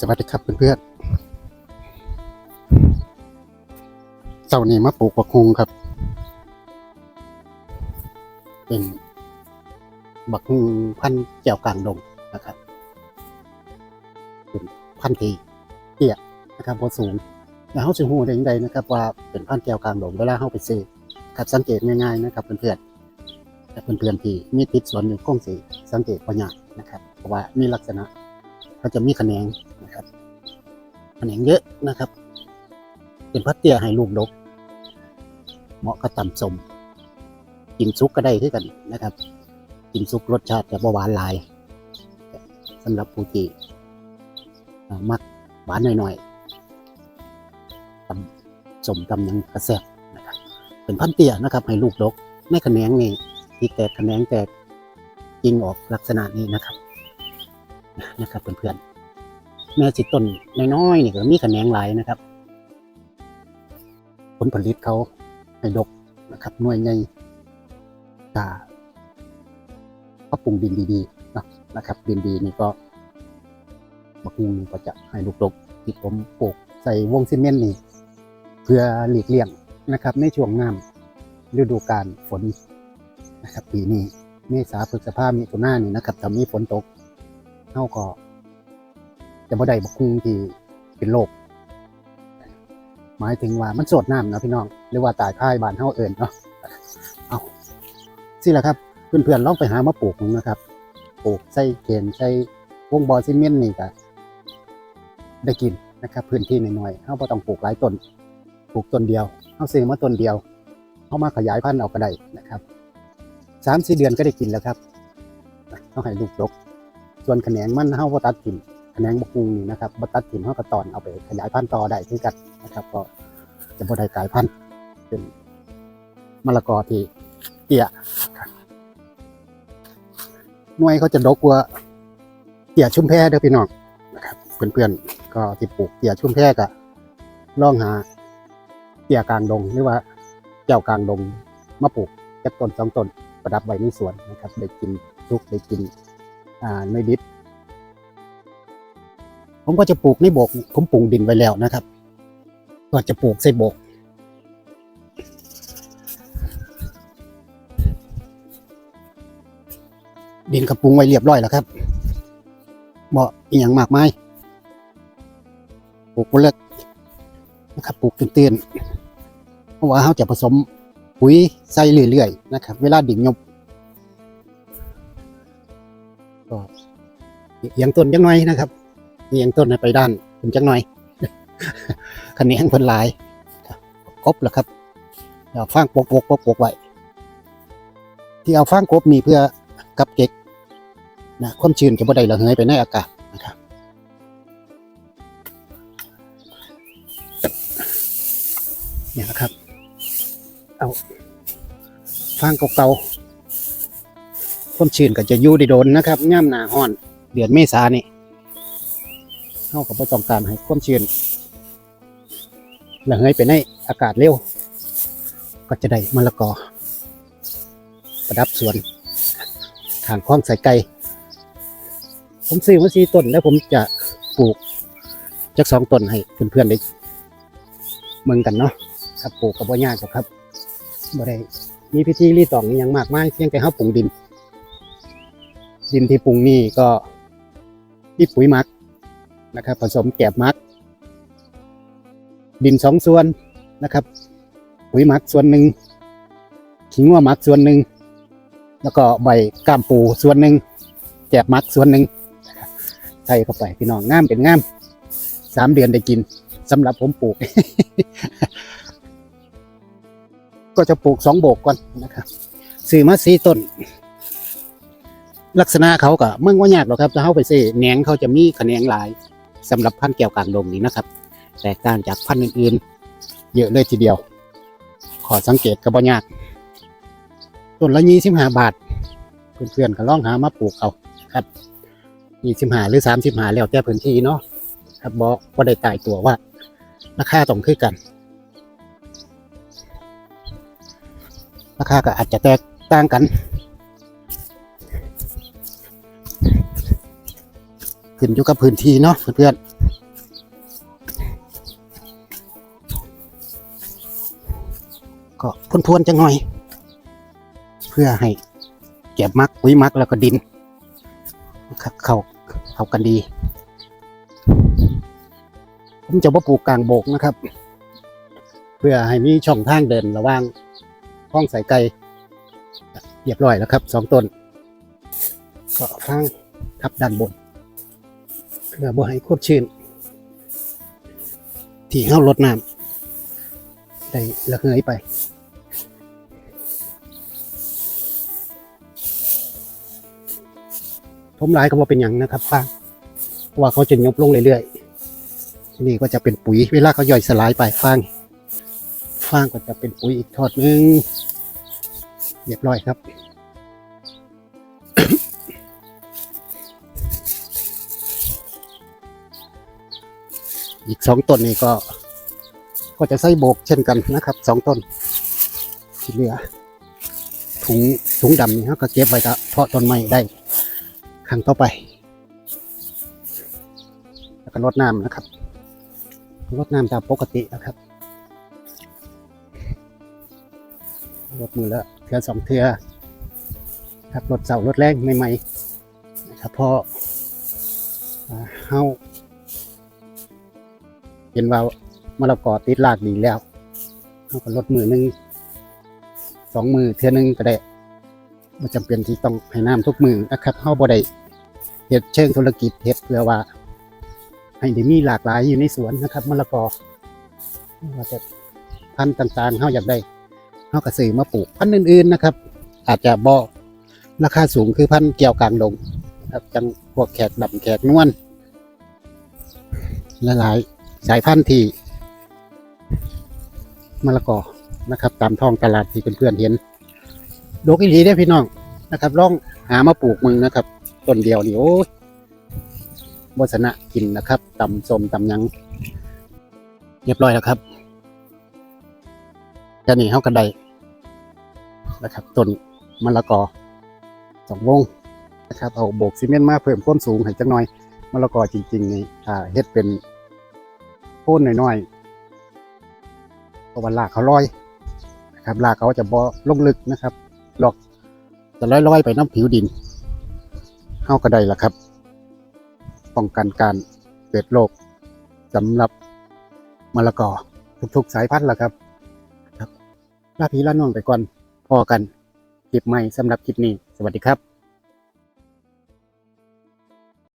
สวัสดีครับเพื่อนๆเสาร์นี้มาปลูกบักฮงครับ เป็นบักฮงพันธุ์แก้วกลางดงนะครับเป็นพันธุ์ที่เตี้ยนะครับบ่สูงแล้วเขาสิฮู้ได้ยังไงนะครับ ว่าเป็นพันธุ์แก้วกลางดงเวลาเขาไปซื้อครับสังเกตง่ายๆนะครับเพื่อนๆแต่เพื่อนๆที่มีติดสวนอยู่คงสิสังเกตปัญญานะครับ เพราะว่ามีลักษณะ ก็จะมีแขนงนะครับแขนงเยอะนะครับ เป็นพัดเตี้ยให้ลูกดก เหมาะกับตำสมกินซุกก็ได้ด้วยกันนะครับ กินซุกรสชาติจะบหวานลายสำหรับผู้ที่มักหวานหน่อยๆตำสมตำยังกระแซบนะครับเป็นพันเตี้ยนะครับ ให้ลูกดกในแขนงนี่ที่แตกแขนงแตกจริงออกลักษณะนี้นะครับ นะครับเพื่อนๆแม่สิต้นน้อยๆนี่ก็มีแขนงหลายนะครับ ผลผลิตเขาให้ดกนะครับหน่วยใหญ่ตาก็ปรุงดินดีๆนะนะครับ ดินดีนี่ก็บักฮุงนี่ก็จะให้ลูกดกที่ผมปลูกใส่วงซีเมนต์นี่เพื่อหลีกเลี่ยงนะครับ ในช่วงน้ำฤดูกาลฝนนะครับปีนี้เมษาพฤษภามิถุนายนนี่นะครับถ้ามีฝนตก เฮาก็จะบ่ได้บักคุงที่เป็นโรคหมายถึงว่ามันสดน้ำเนาะพี่น้องหรือว่าตายพ่ายบ้านเฮาเอิ้นเนาะเอาสิล่ะครับเพื่อนๆลองไปหามาปลูกมึงนะครับปลูกใส่เกณฑ์ใส่วงบอซีเมนต์นี่ก็ได้กินนะครับ พื้นที่น้อยๆเฮาบ่ต้องปลูกหลายต้นปลูกต้นเดียวเฮาซื้อมาต้นเดียวเฮามาขยายพันธุ์เอาก็ได้นะครับสามสี่เดือนก็ได้กินแล้วครับเฮาให้ลูกดก ส่วนแขนงมันเฮาบ่ตัดถิ่มแขนงบกุงนี่นะครับบ่ตัดถิ่มเฮาก็ตอนเอาไปขยายพันธุ์ต่อได้คือกันนะครับ ก็จะบ่ได้กลายพันธุ์เป็นมะละกอที่เตี้ยหน่วยเขาจะดกกว่าเตี้ยชุมแพเด้อพี่น้องนะครับเพื่อนๆก็ที่ปลูกเตี้ยชุมแพก็ล่องหาเตี้ยกลางดงหรือว่าเจ้ากลางดงมาปลูกจักต้นสองต้นประดับไว้ในสวนนะครับได้กินทุกได้กิน อ่าในดิบผมก็จะปลูกในโบกผมปลูกดินไว้แล้วนะครับ ก็จะปลูกใส่โบกดินกระปรุงไว้เรียบร้อยแล้วครับบ่อีหยังมากมายปลูกเล็กนะครับปลูกตื้นๆเพราะว่าเขาจะผสมปุ๋ยใส่เรื่อยๆนะครับ เวลาดิ่งยบ ก็เอียงต้นจังหน่อยนะครับเอียงต้นให้ไปด้านเป็นจังหน่อยคันนี้ให้เพิ่นลายครบแล้วครับเอาฟางปกปกปกปกไว้ที่เอาฟางกบมีเพื่อกับเก็กนะความชื้นจะบ่ได้ระเหยไปในอากาศนะครับเนี่ยนะครับ เอาฟางเก่าๆ ความชื้นก็จะอยู่ได้โดนนะครับย่ำหนาห้อน เดือนเมษานี่เข้ากับประต้องการให้ความชื้นระเหยไปในอากาศเร็ว ก็จะได้มะละกอ ประดับสวนทางคล้องใส่ไก่ผมซื้อมาสีต้นแล้วผมจะปลูกจักสองต้นให้เพื่อนๆได้เมืองกันเนาะครับปลูกกับว่ายากหรอกครับบ่ได้มีพิธีรีตองอหยังมากมายเพียงแต่เฮาปลูกดิน ดินที่ปรุงนี่ก็ที่ปุ๋ยมักนะครับ ผสมแกบมัก ดินสองส่วนนะครับ ปุ๋ยมักส่วนหนึ่งขิงว่ามักส่วนหนึ่งแล้วก็ใบก้ามปูส่วนหนึ่งแกบมักส่วนหนึ่งใส่เข้าไปพี่น้องงามเป็นงามสามเดือนได้กินสำหรับผมปลูก ก็จะปลูกสองโบกก่อนนะครับซื้อมาสี่ต้น ลักษณะเขาก็เมื่อว่ายากหรอกครับถ้าเข้าไปเซ่แหนงเขาจะมีแขนงหลายสำหรับพันธุ์แก้วกลางดงนี้นะครับ แตกต่างจากพันธุ์อื่นๆ เยอะเลยทีเดียว ขอสังเกตก็บ่ยากต้นละยี่สิบห้าบาท เพื่อนๆก็ลองหามาปลูกเอาครับยี่สิบห้าหรือสามสิบห้าแล้วแต่พื้นที่เนาะครับบ่บ่าได้ตายตัวว่าราคาต้องคือกัน ราคาก็อาจจะแตกต่างกันึ้นอยู่กับพื้นที่เนาะเพื่อนๆก็พ่นพวนจังหน่อย เพื่อให้แกบมักปุ๋ยมักแล้วก็ดินเข้าเข้ากันดี ผมจะมาปลูกกลางโบกนะครับ เพื่อให้มีช่องทางเดินระว่างห้องสายไกลเรียบร้อยแล้วครับสองต้นก็ฟังทับด้านบน เพื่อบ่ให้โคตรชื้น ที่เฮาลดน้ำได้ระเหยไปผมหลายก็บ่เป็นหยังนะครับฟางเพราะว่าเขาจะยบลงเรื่อยๆที่นี่ก็จะเป็นปุ๋ยเวลาเขาย่อยสลายไปฟางฟางก็จะเป็นปุ๋ยอีกทอดหนึงเรียบร้อยครับ อีกสองต้นนี่ก็ ก็จะใส่โบกเช่นกันนะครับสองต้นที่เหลือถุงถุงดำนี่เขาก็เก็บไว้กับเพาะต้นไม้ได้ครั้งต่อไป แล้วก็รดน้ำนะครับรดน้ำตามปกตินะครับรดมือละเทือสองเทือครับรดเสารดแรงใหม่ๆนะครับเพออ่าเฮา เห็นว่ามะละกอติดรากดีแล้วเฮาก็ลดมือหนึ่งสองมือเทือหนึ่งก็ได้ไม่จำเป็นที่ต้องให้น้ำทุกมือนะครับเฮาบ่ได้เฮ็ดเชิงธุรกิจเฮ็ดเพื่อว่า ให้ได้มีหลากหลายอยู่ในสวนนะครับมะละกอว่าจะพันธุ์ต่างๆเขาอยากได้เขาก็ซื้อมาปลูกพันธุ์อื่นๆนะครับ อาจจะบ่ราคาสูงคือพันธุ์เกี่ยวกลางดงนะครับจังพวกแขกดำแขกนวลหลายๆ สายพันธุ์ที่มะละกอนะครับ ตามท้องตลาดที่เพื่อนๆเห็นดกอีหลีได้พี่น้องนะครับลองหามาปลูกมึงนะครับต้นเดียวนี่โอ้ยวาสนะกินนะครับตำส้มตำยัง เรียบร้อยแล้วครับแค่นี้เข้ากันได้นะครับต้นมะละกอสองวงนะครับเอาโบกซีเมนต์มาเพิ่มความสูงให้จังหน่อยมะละกอจริงๆนี่อ่าเฮ็ดเป็น โค่นน้อยๆเพราะว่าลากเขาลอยนะครับลากเขาจะบ่ลงลึกนะครับหลอกจะลอยๆไปน้ำผิวดินเข้าก็ได้ละครับ ป้องกันการเกิดโรคสำหรับมะละกอทุกๆสายพันธุ์ล่ะครับครับลาพีลาน้องไปก่อนพอกันคลิปใหม่สำหรับคลิปนี้ สวัสดีครับ